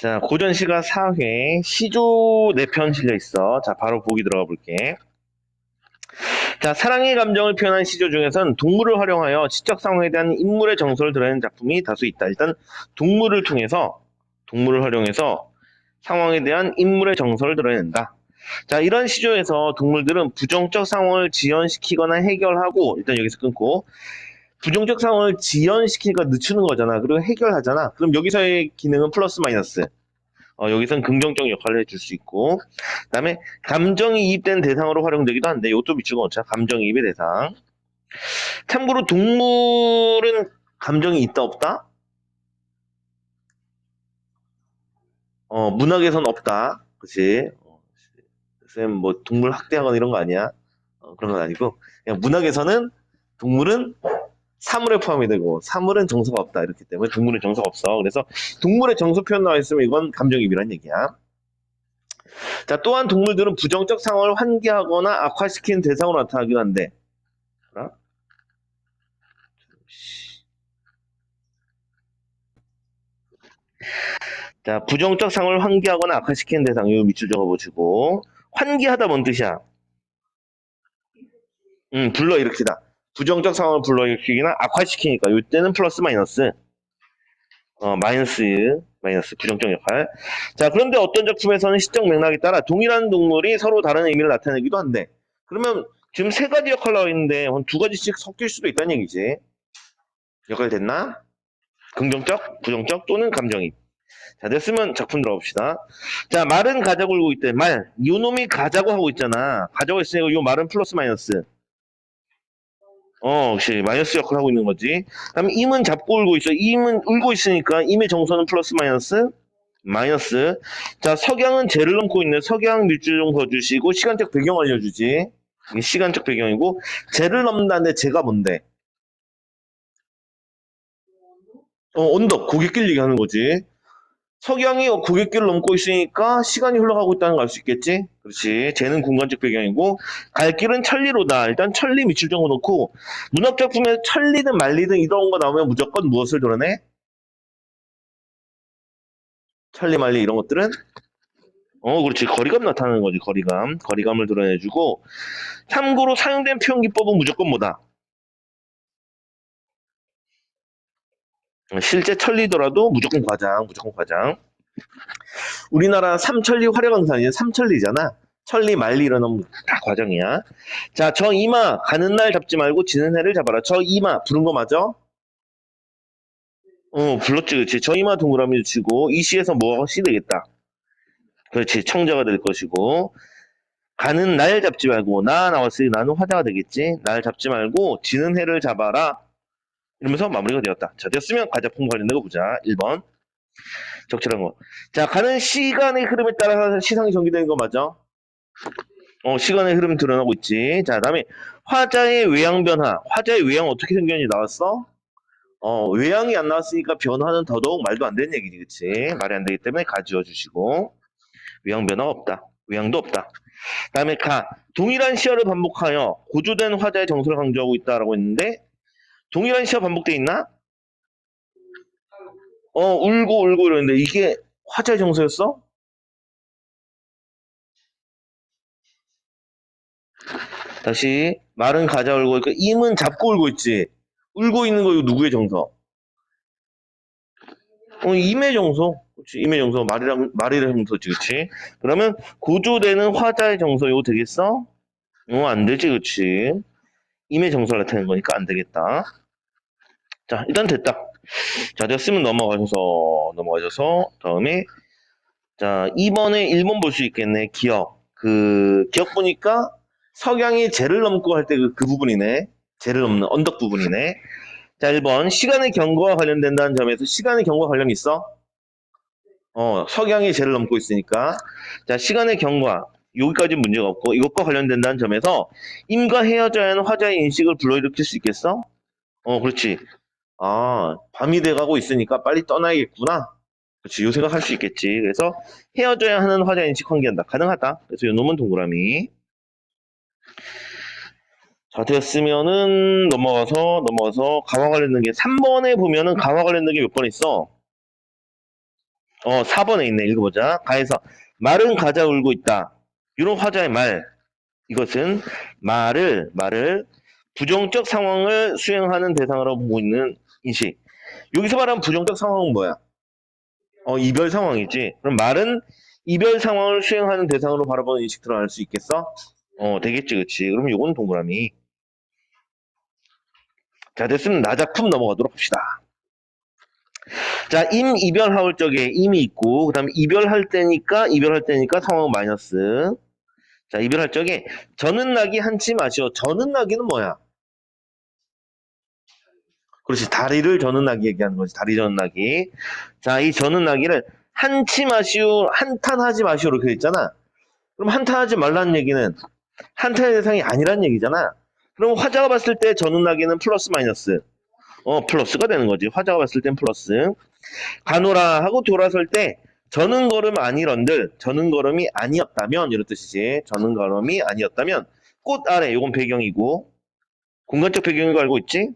자, 고전 시가 4회 시조 4편 실려 있어. 자, 바로 보기 들어가 볼게. 자, 사랑의 감정을 표현한 시조 중에선 동물을 활용하여 시적 상황에 대한 인물의 정서를 드러내는 작품이 다수 있다. 일단 동물을 통해서 동물을 활용해서 상황에 대한 인물의 정서를 드러낸다. 자, 이런 시조에서 동물들은 부정적 상황을 지연시키거나 해결하고 일단 여기서 끊고 부정적 상황을 지연시키니까 늦추는 거잖아. 그리고 해결하잖아. 그럼 여기서의 기능은 플러스 마이너스. 어, 여기선 긍정적 역할을 해줄 수 있고, 그 다음에 감정이 이입된 대상으로 활용되기도 한데, 이것도 미치고 넣자. 감정이입의 대상. 참고로 동물은 감정이 있다, 없다? 어, 문학에선 없다. 그치? 어, 쌤, 뭐, 동물 학대하거나 이런 거 아니야? 어, 그런 건 아니고, 그냥 문학에서는 동물은 사물에 포함이 되고 사물은 정서가 없다 이렇기 때문에 동물은 정서가 없어 그래서 동물의 정서 표현 나와 있으면 이건 감정이입이란 얘기야 자 또한 동물들은 부정적 상황을 환기하거나 악화시키는 대상으로 나타나기도 한데? 자 부정적 상황을 환기하거나 악화시키는 대상 이거 밑줄 적어보시고 환기하다 뭔 뜻이야? 음 불러일으키다 부정적 상황을 불러일으키기나 악화시키니까 이때는 플러스 마이너스. 어 마이너스 마이너스 부정적 역할. 자 그런데 어떤 작품에서는 시적 맥락에 따라 동일한 동물이 서로 다른 의미를 나타내기도 한데 그러면 지금 세 가지 역할 나와 있는데 한두 가지씩 섞일 수도 있다는 얘기지. 역할 됐나? 긍정적, 부정적 또는 감정입 자 됐으면 작품 들어봅시다. 자 말은 가자고 울고 있대. 말. 요놈이 가자고 하고 있잖아. 가자고 있으니까 요 말은 플러스 마이너스 어, 역시 마이너스 역할을 하고 있는 거지. 그다음에 임은 잡고 울고 있어. 임은 울고 있으니까 임의 정서는 플러스 마이너스 마이너스. 자, 석양은 재를 넘고 있네. 석양 밑줄 좀 그어주시고 시간적 배경 알려주지. 이게 시간적 배경이고 재를 넘는다는데 재가 뭔데? 어, 언덕 고갯길 얘기하는 거지. 석양이 고갯길을 넘고 있으니까 시간이 흘러가고 있다는 걸 알 수 있겠지? 그렇지. 쟤는 공간적 배경이고, 갈 길은 천리로다. 일단 천리 밑줄 정도 놓고, 문학 작품에 천리든 말리든 이런 거 나오면 무조건 무엇을 드러내? 천리, 말리 이런 것들은? 어, 그렇지. 거리감 나타나는 거지. 거리감. 거리감을 드러내주고, 참고로 사용된 표현 기법은 무조건 뭐다? 실제 천리더라도 무조건 과장, 무조건 과장. 우리나라 삼천리 화려강산이야. 삼천리잖아. 천리, 말리 이러는 다 과정이야. 자, 저 이마 가는 날 잡지 말고 지는 해를 잡아라. 저 이마 부른 거 맞아? 어, 불렀지, 그렇지. 저 이마 동그라미 치고 이 시에서 뭐가 시 되겠다. 그렇지, 청자가 될 것이고 가는 날 잡지 말고 나 나왔으니 나는 화자가 되겠지. 날 잡지 말고 지는 해를 잡아라. 이러면서 마무리가 되었다. 자, 됐으면 과자품 관련된 거 보자. 1번. 적절한 거. 자, 가는 시간의 흐름에 따라서 시상이 전개되는 거 맞아? 어, 시간의 흐름 드러나고 있지. 자, 다음에 화자의 외양 변화. 화자의 외양 어떻게 생겼는지 나왔어? 어, 외양이 안 나왔으니까 변화는 더더욱 말도 안 되는 얘기지, 그치? 말이 안 되기 때문에 가지워 주시고. 외양 변화가 없다. 외양도 없다. 다음에 가. 동일한 시어를 반복하여 고조된 화자의 정서를 강조하고 있다라고 했는데, 동일한 시어 반복돼 있나? 어, 울고 울고 이러는데 이게 화자의 정서였어? 다시 말은 가자 울고 있고 임은 잡고 울고 있지. 울고 있는 거 이거 누구의 정서? 어, 임의 정서. 그렇지. 임의 정서 말이랑 말이랑 정서지, 그렇지? 그러면 고조되는 화자의 정서 이거 되겠어? 어, 안 되지, 그렇지? 임의 정서를 나타내는 거니까 안 되겠다. 자, 일단 됐다. 자, 됐으면 넘어가셔서, 넘어가셔서, 다음에, 자, 2번에 1번 볼 수 있겠네. 기억. 그, 기억 보니까 석양이 재를 넘고 할 때 그 그 부분이네. 재를 넘는 언덕 부분이네. 자, 1번. 시간의 경과와 관련된다는 점에서 시간의 경과 관련이 있어? 어, 석양이 재를 넘고 있으니까. 자, 시간의 경과. 여기까지 문제가 없고, 이것과 관련된다는 점에서 임과 헤어져야 하는 화자의 인식을 불러일으킬 수 있겠어? 어, 그렇지. 아, 밤이 돼가고 있으니까 빨리 떠나야겠구나. 그렇지. 요 생각할 수 있겠지. 그래서 헤어져야 하는 화자 인식 환기한다. 가능하다. 그래서 요 놈은 동그라미. 자, 되었으면은 넘어가서, 넘어가서 가와 관련된 게 3번에 보면은 가와 관련된 게 몇 번 있어? 어, 4번에 있네. 읽어보자. 가에서 말은 가자 울고 있다. 이런 화자의 말. 이것은 말을, 말을 부정적 상황을 수행하는 대상으로 보고 있는 인식. 여기서 말하는 부정적 상황은 뭐야? 어, 이별 상황이지. 그럼 말은 이별 상황을 수행하는 대상으로 바라보는 인식 들어갈 수 있겠어? 어, 되겠지, 그치. 그럼 요건 동그라미. 자, 됐으면 나 작품 넘어가도록 합시다. 자, 임, 이별 하울 적에 임이 있고, 그 다음에 이별할 때니까, 이별할 때니까 상황 마이너스. 자, 이별할 적에 저는 나기 한치 마시오. 저는 나기는 뭐야? 그렇지. 다리를 저는 나기 얘기하는 거지. 다리 저는 나기. 자, 이 저는 나기를 한치 마시오, 한탄 하지 마시오. 이렇게 있잖아. 그럼 한탄 하지 말라는 얘기는 한탄의 대상이 아니란 얘기잖아. 그럼 화자가 봤을 때 저는 나기는 플러스 마이너스. 어, 플러스가 되는 거지. 화자가 봤을 땐 플러스. 가노라 하고 돌아설 때 저는 걸음 아니런들 저는 걸음이 아니었다면 이런 뜻이지. 저는 걸음이 아니었다면 꽃 아래 요건 배경이고 공간적 배경인 거 알고 있지?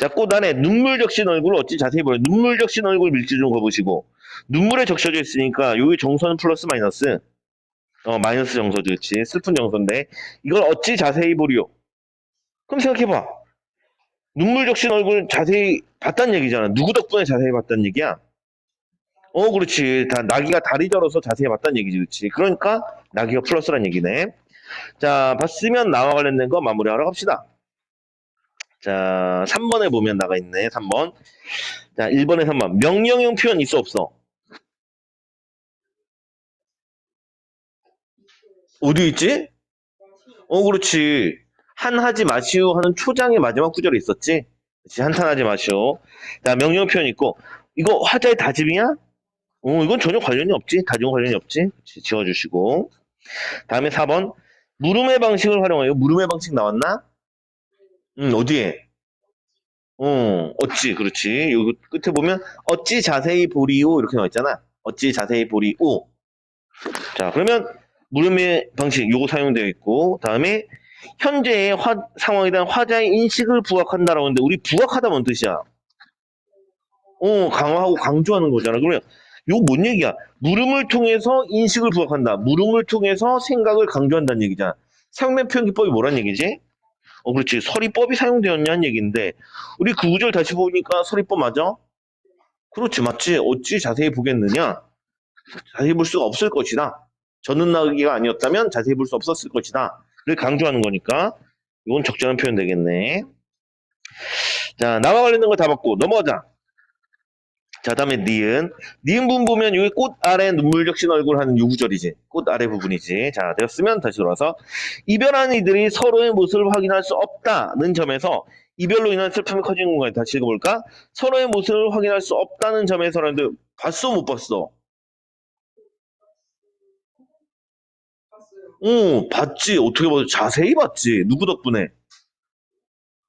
자, 꽃 안에 눈물 적신 얼굴을 어찌 자세히 보여. 눈물 적신 얼굴 밀지 좀 거보시고 눈물에 적셔져 있으니까 여기 정서는 플러스 마이너스. 어, 마이너스 정서죠. 그렇지. 슬픈 정서인데 이걸 어찌 자세히 보리요. 그럼 생각해봐. 눈물 적신 얼굴 자세히 봤단 얘기잖아. 누구 덕분에 자세히 봤단 얘기야? 어, 그렇지. 다, 나기가 다리 절어서 자세히 봤단 얘기지, 그렇지. 그러니까, 나기가 플러스란 얘기네. 자, 봤으면 나와 관련된 거 마무리하러 갑시다. 자, 3번에 보면 나가 있네, 3번. 자, 1번에 3번. 명령형 표현 있어, 없어? 어디 있지? 어, 그렇지. 한하지 마시오 하는 초장의 마지막 구절에 있었지? 그렇지, 한탄하지 마시오. 자, 명령 표현 있고, 이거 화자의 다짐이야? 어, 이건 전혀 관련이 없지. 다중 관련이 없지. 그렇지, 지워주시고. 다음에 4번. 물음의 방식을 활용하여 물음의 방식 나왔나? 음, 어디에? 어, 어찌, 그렇지. 여기 끝에 보면, 어찌 자세히 보리오, 이렇게 나와 있잖아. 어찌 자세히 보리오. 자, 그러면, 물음의 방식, 요거 사용되어 있고, 다음에, 현재의 화- 상황에 대한 화자의 인식을 부각한다라고 하는데, 우리 부각하다 뭔 뜻이야? 어, 강화하고 강조하는 거잖아. 그러면, 요거 뭔 얘기야? 물음을 통해서 인식을 부각한다. 물음을 통해서 생각을 강조한다는 얘기잖아. 상면 표현 기법이 뭐란 얘기지? 어, 그렇지. 서리법이 사용되었냐는 얘기인데, 우리 그 구절 다시 보니까 서리법 맞아? 그렇지, 맞지. 어찌 자세히 보겠느냐? 자세히 볼 수가 없을 것이다. 저는 나기가 아니었다면 자세히 볼 수 없었을 것이다. 를 강조하는 거니까, 이건 적절한 표현 되겠네. 자, 나와 관련된 거 다 봤고, 넘어가자. 자, 다음에 니은. 니은 부분 보면 여기 꽃 아래 눈물 적신 얼굴 하는 요 구절이지. 꽃 아래 부분이지. 자, 되었으면 다시 돌아서. 이별한 이들이 서로의 모습을 확인할 수 없다는 점에서 이별로 인한 슬픔이 커지는 공간에 다시 읽어볼까? 서로의 모습을 확인할 수 없다는 점에서라는데 봤어 못 봤어? 어 봤지 어떻게 봐도 자세히 봤지 누구 덕분에?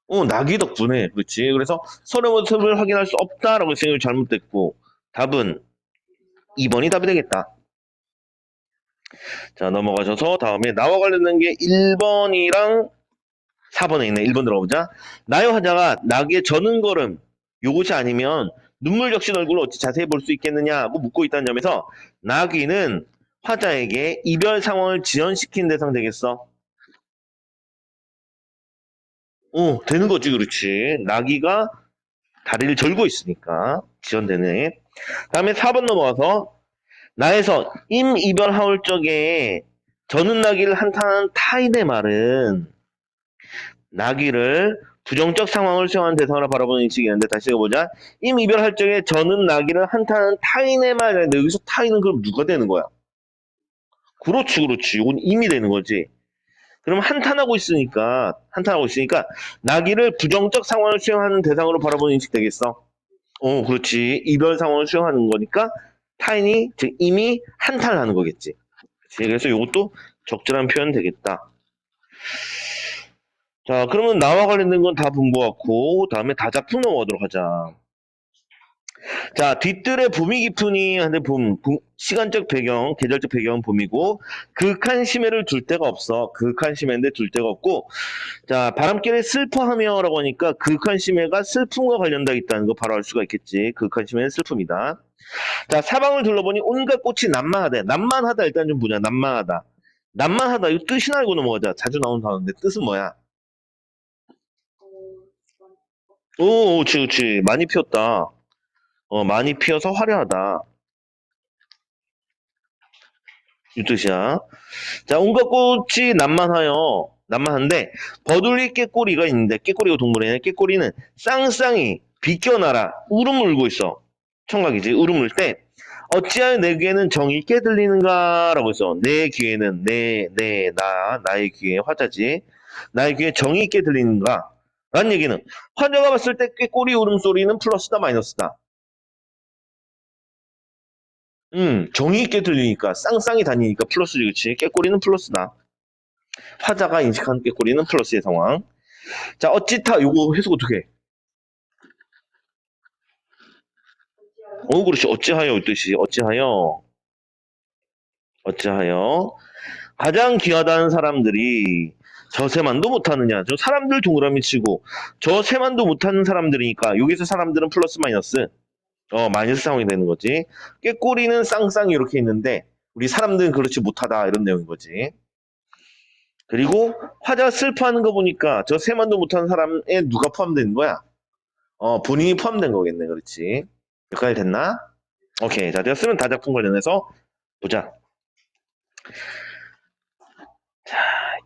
어 나기 덕분에 그렇지 그래서 서로의 모습을 확인할 수 없다라고 생각이 잘못됐고 답은 2번이 답이 되겠다 자 넘어가셔서 다음에 나와 관련된 게 1번이랑 4번에 있네. 1번 들어보자. 나의 화자가 낙의 저는 걸음 요것이 아니면 눈물 적신 얼굴을 어찌 자세히 볼 수 있겠느냐고 묻고 있다는 점에서 나귀는 화자에게 이별 상황을 지연시킨 대상 되겠어? 어, 되는 거지, 그렇지. 나귀가 다리를 절고 있으니까 지연되네. 다음에 4번 넘어가서 나에서 임 이별 하울 적에 저는 나귀를 한탄하는 타인의 말은 나귀를 부정적 상황을 수용하는 대상으로 바라보는 인식이 있는데 다시 읽어보자. 임 이별할 적에 저는 나귀를 한탄하는 타인의 말인데 여기서 타인은 그럼 누가 되는 거야? 그렇지 그렇지. 이건 임이 되는 거지. 그럼 한탄하고 있으니까 한탄하고 있으니까 나귀를 부정적 상황을 수용하는 대상으로 바라보는 인식 되겠어? 어 그렇지. 이별 상황을 수용하는 거니까 타인이 즉 임이 한탄을 하는 거겠지. 그래서 이것도 적절한 표현 되겠다. 자, 그러면 나와 관련된 건 다 본 것 같고, 다음에 다작품 넘어가도록 하자. 자, 뒤뜰에 봄이 깊으니 한데 봄, 봄, 시간적 배경, 계절적 배경은 봄이고 극한 심해를 둘 데가 없어. 극한 심해인데 둘 데가 없고 자, 바람결에 슬퍼하며 라고 하니까 극한 심해가 슬픔과 관련되어 있다는 거 바로 알 수가 있겠지. 극한 심해는 슬픔이다. 자, 사방을 둘러보니 온갖 꽃이 난만하다. 난만하다 일단 좀 보자. 난만하다. 난만하다. 이거 뜻이나 알고 넘어가자. 자주 나오는 단어인데 뜻은 뭐야? 오, 그렇지, 그렇지. 많이 피었다. 어, 많이 피어서 화려하다. 이 뜻이야. 자, 온갖 꽃이 난만하여, 난만한데, 버들리 깨꼬리가 있는데, 깨꼬리가 동물이네. 깨꼬리는 쌍쌍이 비껴나라. 울음을 울고 있어. 청각이지. 울음 울 때, 어찌하여 내 귀에는 정이 있게 들리는가? 라고 했어. 내 귀에는, 내, 내, 나, 나의 귀에 화자지. 나의 귀에 정이 있게 들리는가? 라는 얘기는, 환자가 봤을 때 꾀꼬리 울음소리는 플러스다, 마이너스다? 음, 정이 있게 들리니까, 쌍쌍이 다니니까 플러스지, 그치? 꾀꼬리는 플러스다. 화자가 인식한 꾀꼬리는 플러스의 상황. 자, 어찌타, 요거 해석 어떻게 해? 어, 그렇지. 어찌하여 이 뜻이, 어찌하여. 어찌하여. 가장 귀하다는 사람들이 저 세만도 못하느냐. 저 사람들 동그라미 치고, 저 세만도 못하는 사람들이니까, 여기서 사람들은 플러스 마이너스. 어, 마이너스 상황이 되는 거지. 꾀꼬리는 쌍쌍이 이렇게 있는데, 우리 사람들은 그렇지 못하다. 이런 내용인 거지. 그리고 화자 슬퍼하는 거 보니까 저 세만도 못하는 사람에 누가 포함된 거야? 어, 본인이 포함된 거겠네. 그렇지. 여기까지 됐나? 오케이. 자, 되었으면 다작품 관련해서 보자. 자,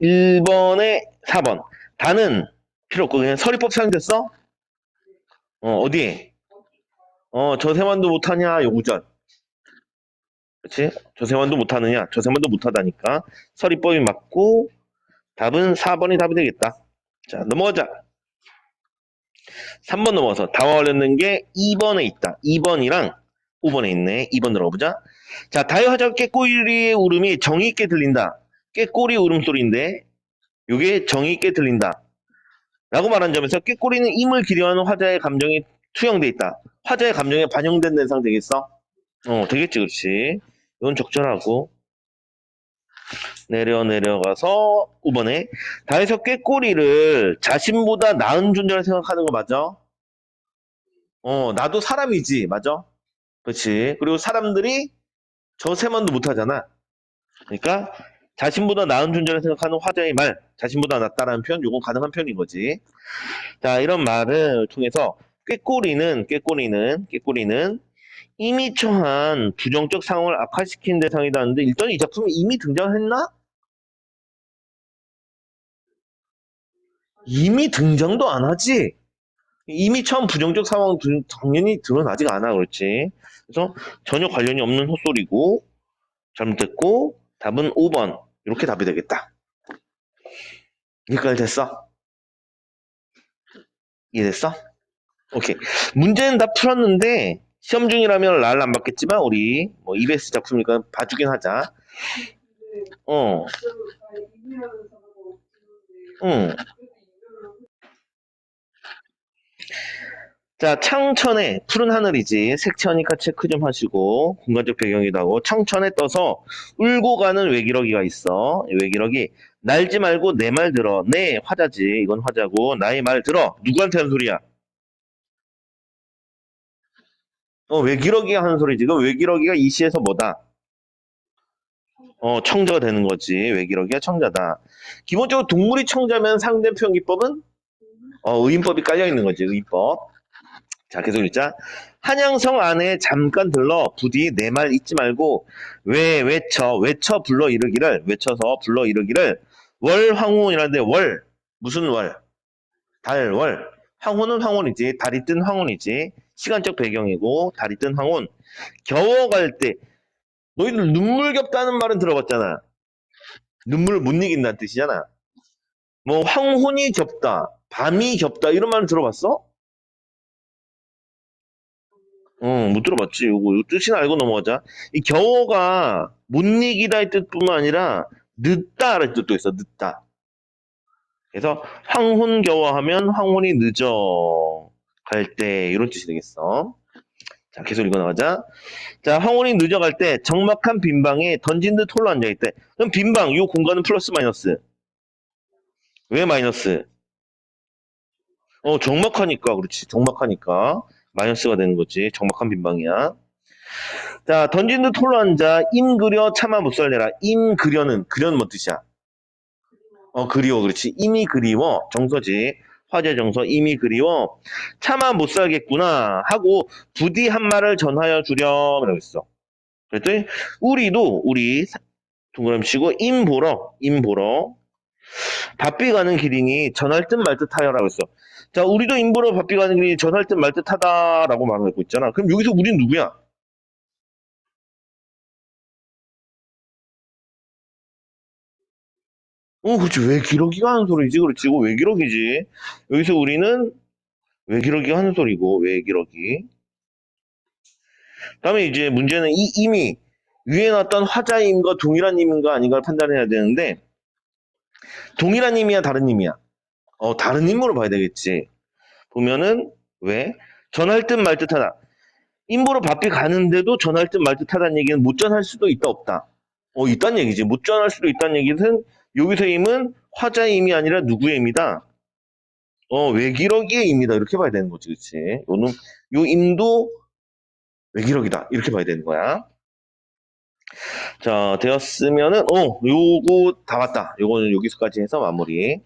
1번에 4번. 다는 필요 없고 그냥 서리법 사용됐어? 어, 어디에? 어, 저 세만도 못하냐? 요구전. 그렇지? 저 세만도 못하느냐? 저 세만도 못하다니까. 서리법이 맞고 답은 4번이 답이 되겠다. 자, 넘어가자. 3번 넘어서 다와 관련된 게 2번에 있다. 2번이랑 5번에 있네. 2번 들어보자. 자, 다이화자 깨꼬리의 울음이 정이 있게 들린다. 깨꼬리 울음소리인데 이게 정이 있게 들린다. 라고 말한 점에서 깨꼬리는 임을 기려하는 화자의 감정이 투영돼 있다. 화자의 감정에 반영된 대상 되겠어? 어, 되겠지, 그렇지. 이건 적절하고. 내려 내려가서 5번에 다에서 꾀꼬리를 자신보다 나은 존재라 생각하는 거 맞아? 어 나도 사람이지 맞아? 그렇지 그리고 사람들이 저 세만도 못하잖아 그러니까 자신보다 나은 존재라 생각하는 화자의 말 자신보다 낫다라는 표현 요건 가능한 표현인 거지 자 이런 말을 통해서 꾀꼬리는 꾀꼬리는 꾀꼬리는 이미 처한 부정적 상황을 악화시킨 대상이다 하는데 일단 이 작품이 이미 등장했나? 이미 등장도 안 하지. 이미 처음 부정적 상황 은 당연히 드러나지가 않아 그렇지. 그래서 전혀 관련이 없는 헛소리고 잘못됐고 답은 5번 이렇게 답이 되겠다. 여기까지 됐어? 이해됐어? 오케이. 문제는 다 풀었는데 시험 중이라면 날안 받겠지만 우리 뭐 EBS 작품이니까 봐주긴 하자. 어. 응. 자, 창천에 푸른 하늘이지. 색채하니까 체크 좀 하시고 공간적 배경이기도 하고 청천에 떠서 울고 가는 외기러기가 있어. 이 외기러기 날지 말고 내 말 들어. 내 화자지. 이건 화자고 나의 말 들어. 누구한테 하는 소리야? 어, 외기러기가 하는 소리 지금 외기러기가 이 시에서 뭐다? 어, 청자가 되는 거지. 외기러기가 청자다. 기본적으로 동물이 청자면 상대 표현 기법은 어, 의인법이 깔려 있는 거지. 의인법. 자, 계속 읽자. 한양성 안에 잠깐 들러 부디 내 말 잊지 말고 왜 외쳐 외쳐 불러 이르기를 외쳐서 불러 이르기를 월 황혼이라는데 월 무슨 월? 달 월. 황혼은 황혼이지. 달이 뜬 황혼이지. 시간적 배경이고 달이 뜬 황혼. 겨워갈 때 너희들 눈물 겹다는 말은 들어봤잖아. 눈물을 못 이긴다는 뜻이잖아. 뭐 황혼이 겹다, 밤이 겹다 이런 말은 들어봤어? 어, 못 들어봤지. 요거, 요 뜻이나 알고 넘어가자. 이 겨워가 못 이기다의 뜻뿐만 아니라 늦다라는 뜻도 있어. 늦다. 그래서 황혼 겨워하면 황혼이 늦어 갈 때 이런 뜻이 되겠어. 자, 계속 읽어나가자. 자, 황홀이 늦어갈 때 적막한 빈방에 던진 듯 홀로 앉아있대. 그럼 빈방, 요 공간은 플러스 마이너스? 왜 마이너스? 어, 적막하니까, 그렇지. 적막하니까. 마이너스가 되는 거지. 적막한 빈방이야. 자, 던진 듯 홀로 앉아, 임 그려 차마 못 살래라. 임 그려는, 그려는 뭐 뜻이야? 어, 그리워. 그렇지. 임이 그리워. 정서지. 화제 정서, 임이 그리워. 차마 못 살겠구나. 하고, 부디 한 말을 전하여 주렴. 이라고 했어. 그랬더니, 우리도, 우리, 동그라미 치고, 임 보러, 임 보러. 바삐 가는 길이니 전할 듯 말 듯 하여라고 했어. 자, 우리도 임 보러 바삐 가는 길이니 전할 듯 말 듯 하다라고 말하고 있잖아. 그럼 여기서 우린 누구야? 어, 그렇지. 왜 기러기가 하는 소리지? 그렇지. 이거 왜 기러기지? 여기서 우리는 왜 기러기가 하는 소리고, 왜 기러기. 다음에 이제 문제는 이 임이 위에 나왔던 화자임과 동일한 임인가 아닌가를 판단해야 되는데, 동일한 임이야, 다른 임이야? 어, 다른 임으로 봐야 되겠지. 보면은, 왜? 전할 듯 말 듯 하다. 임보로 바삐 가는데도 전할 듯 말 듯 하다는 얘기는 못 전할 수도 있다, 없다. 어, 있다는 얘기지. 못 전할 수도 있다는 얘기는 여기서 임은 화자의 임이 아니라 누구의 임이다? 어, 외기러기의 임이다. 이렇게 봐야 되는 거지, 그치? 요는, 요 임도 외기러기다. 이렇게 봐야 되는 거야. 자, 되었으면은, 어, 요거 다 왔다. 요거는 여기서까지 해서 마무리.